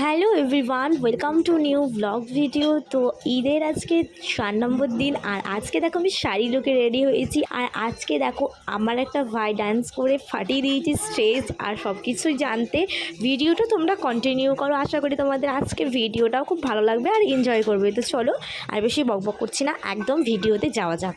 Hello everyone, welcome to new blog video. তো ঈদের আজকে চার নম্বর দিন, আর আজকে দেখো আমি শাড়ি লুকে রেডি হয়েছি। আর আজকে দেখো আমার একটা ভাই ডান্স করে ফাটিয়ে দিয়েছি স্টেজ আর সব কিছুই জানতে। ভিডিওটা তোমরা কন্টিনিউ করো, আশা করি তোমাদের আজকে ভিডিওটাও খুব ভালো লাগবে আর এনজয় করবে। তো চলো আর বেশি বকবক করছি না, একদম ভিডিওতে যাওয়া যাক।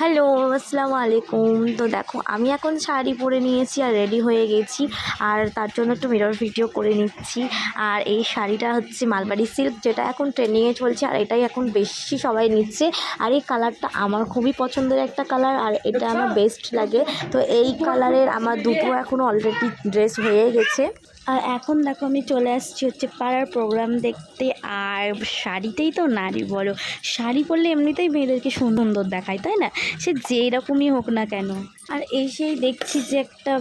হ্যালো, আসসালামু আলাইকুম। তো দেখো, আমি এখন শাড়ি পরে নিয়েছি আর রেডি হয়ে গেছি। আর তার জন্য একটু মিরর ভিডিও করে নিচ্ছি। আর এই শাড়িটা হচ্ছে মালবাড়ি সিল্ক যেটা এখন ট্রেন্ডিংয়ে চলছে আর এটাই এখন বেশি সবাই নিচ্ছে। আর এই কালারটা আমার খুবই পছন্দের একটা কালার আর এটা আমার বেস্ট লাগে। তো এই কালারের আমার দুটো এখনও অলরেডি ড্রেস হয়ে গেছে। আর এখন দেখো আমি চলে আসছি হচ্ছে পাড়ার প্রোগ্রাম দেখতে। আর শাড়িতেই তো নারী বলো, শাড়ি পরলে এমনিতেই মেয়েদেরকে সুন্দর দেখায়, তাই না? সে যেই রকমই হোক না কেন। আর এসেই দেখছি যে একটা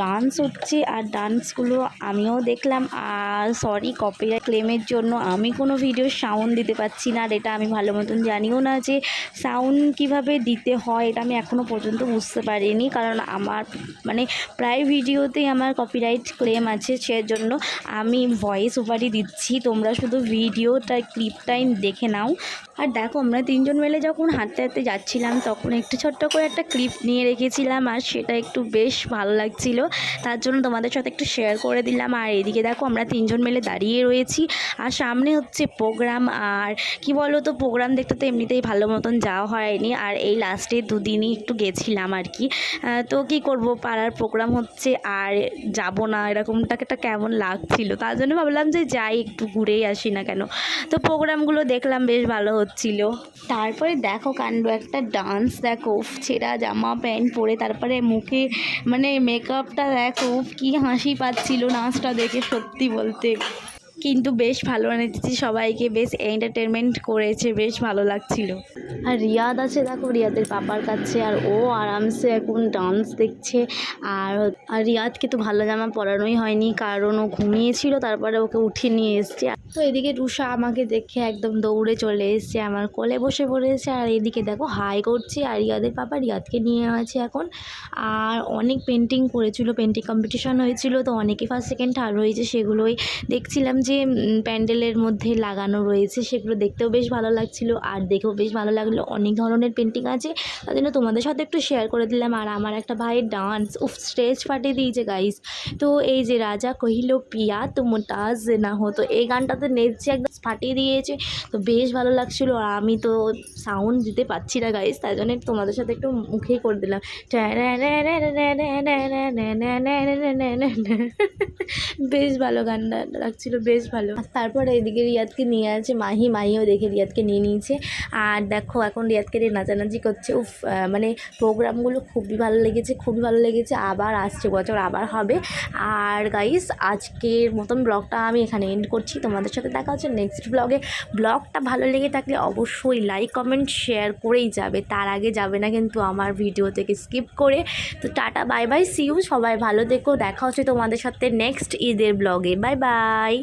ডান্স হচ্ছে, আর ডান্সগুলো আমিও দেখলাম। আর সরি কপিরাইট ক্লেমের জন্য আমি কোনো ভিডিও সাউন্ড দিতে পারছি না, আর এটা আমি ভালো মতন জানিও না যে সাউন্ড কীভাবে দিতে হয়, এটা আমি এখনও পর্যন্ত বুঝতে পারিনি। কারণ আমার মানে প্রায় ভিডিওতেই আমার কপিরাইট ক্লেম আছে সেজন্য আমি ভয়েস ওভারই দিচ্ছি। তোমরা শুধু ভিডিওটা ক্লিপটাই দেখে নাও। আর দেখো, আমরা তিনজন মিলে যখন হাঁটতে হাঁটতে যাচ্ছিলাম, তখন একটু ছোট্ট করে একটা ক্লিপ নিয়ে রেখেছিলাম, আর সেটা একটু বেশ ভালো লাগছিল। তার জন্য তোমাদের সাথে একটু শেয়ার করে দিলাম। আর এদিকে দেখো, আমরা তিনজন মিলে দাঁড়িয়ে রয়েছি। আর সামনে হচ্ছে প্রোগ্রাম আর কি বলো তো প্রোগ্রাম দেখতে তো এমনিতেই ভালো মতন যাওয়া হয়নি। আর এই লাস্টে দুদিনই একটু গেছিলাম আর কি। তো কি করব, পাড়ার প্রোগ্রাম হচ্ছে, আর যাব না, এরকমটাকে একটা কেমন লাগছিল? তার জন্য ভাবলাম যে যাই, একটু ঘুরেই আসি না কেন। তো প্রোগ্রামগুলো দেখলাম, বেশ ভালো হচ্ছিল। তারপরে দেখো, কাণ্ড, একটা ডান্স দেখো ছেঁড়া জামা, প্যান্ট পরে, তারপরে মুখে মানে মেকআপটা দেখো কি হাসি পাচ্ছিল নাচটা দেখে, সত্যি বলতে। কিন্তু বেশ ভালো এনেছি সবাইকে, বেশ এন্টারটেনমেন্ট করেছে, বেশ ভালো লাগছিল। আর রিয়াদ আছে, দেখো রিয়াদের পাপার কাছে, আর ও আরামসে এখন ডান্স দেখছে। আর আর রিয়াদকে তো ভালো জামা পরানোই হয়নি, কারণ ও ঘুমিয়েছিল, তারপরে ওকে উঠিয়ে নিয়ে এসছে। তো এদিকে রুষা আমাকে দেখে একদম দৌড়ে চলে এসছে, আমার কোলে বসে পড়েছে। আর এদিকে দেখো হাই করছে, আর রিয়াদের পাপা রিয়াদকে নিয়ে আছে এখন। আর অনেক পেন্টিং করেছিল পেন্টিং কম্পিটিশন হয়েছিল, তো অনেকে ফার্স্ট সেকেন্ড থার্ড হয়েছে, সেগুলোই দেখছিলাম যে উম, প্যান্ডেলের মধ্যে লাগানো রয়েছে সেগুলো দেখতেও বেশ ভালো লাগছিল আর দেখেও বেশ ভালো লাগল। অনেক ধরনের পেন্টিং আছে। তার জন্য তোমাদের সাথে একটু শেয়ার করে দিলাম। আর আমার একটা ভাইয়ের ডান্স উফ স্টেজ ফাটিয়ে দিয়েছে গাইস তো এই যে রাজা কহিল পিয়া তো মোটাজ না হতো এই গানটাতে নেচছে একদম ফাটিয়ে দিয়েছে তো বেশ ভালো লাগছিল। আর আমি তো সাউন্ড দিতে পারছি না গাইস তাই জন্য তোমাদের সাথে একটু মুখেই করে দিলাম। বেশ ভালো গানটা লাগছিল বেশ ভালো। আর তারপরে এদিকে রিয়াদকে নিয়ে আছে, মাহি, মাহিও দেখে রিয়াদকে নিয়ে নিয়েছে। আর দেখো এখন রিয়াদকে নিয়ে নাচানাচি করছে, উফ মানে প্রোগ্রামগুলো খুবই ভালো লেগেছে, খুবই ভালো লেগেছে। আবার আসছে, বছর আবার হবে। আর গাইস আজকের মতন ব্লগটা আমি এখানে এন্ড করছি। তোমাদের সাথে দেখা হচ্ছে নেক্সট ব্লগে ব্লগটা ভালো লেগে থাকলে অবশ্যই লাইক কমেন্ট শেয়ার করেই যাবে। তার আগে যাবে না কিন্তু আমার ভিডিও থেকে স্কিপ করে। তো টাটা বাই বাই সিউ সবাই ভালো দেখো দেখা হচ্ছে তোমাদের সাথে নেক্সট ঈদের ব্লগে বাই বাই